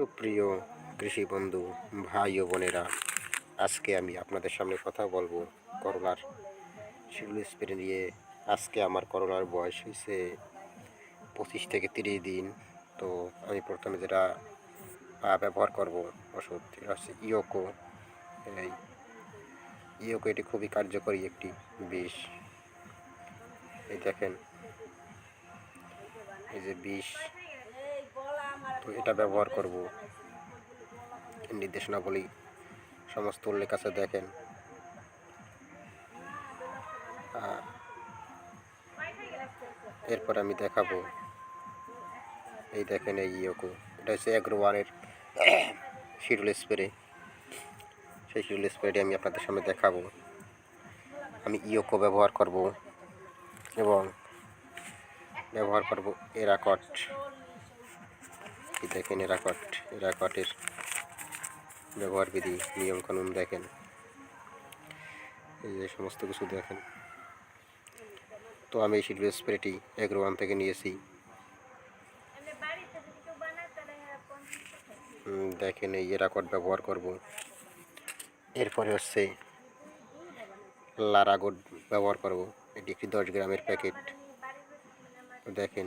সুপ্রিয় কৃষি বন্ধু ভাই ও বোনেরা, আজকে আমি আপনাদের সামনে কথা বলব করলার শিডিউল স্প্রে নিয়ে। আজকে আমার করলার বয়স হয়েছে পঁচিশ থেকে তিরিশ দিন। তো আমি প্রথমে যেটা ব্যবহার করব ওষুধ এটা হচ্ছে ইয়োকো। এই ইয়োকো এটি খুবই কার্যকরী একটি বিষ। এই দেখেন, এই যে বিষ তো এটা ব্যবহার করব। নির্দেশনাবলী সমস্ত উল্লেখ আছে, দেখেন। এরপর আমি দেখাবো। এই দেখেন এই ইয়োকো। এটা হচ্ছে অ্যাগ্রো ওয়ানের শিডিউল স্প্রে। সেই শিডুল স্প্রেটি আমি আপনাদের সামনে দেখাবো। আমি ইয়োকো ব্যবহার করব এবং ব্যবহার করব এরাকট। এই দেখেন এরাকট এরাকটের ব্যবহার বিধি নিয়মকানুন দেখেন। এই যে সমস্ত কিছু দেখেন। তো আমি এই শিডিউল স্প্রেটি এগ্রোওয়ান থেকে নিয়েছি। দেখেন এই এরাকট ব্যবহার করব। এরপরে হচ্ছে লারাগোড ব্যবহার করব। এটি একটি দশ গ্রামের প্যাকেট দেখেন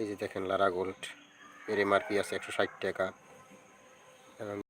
এই যে দেখেন লারা গোল্ড। এর এমআরপি আছে একশো ষাট টাকা।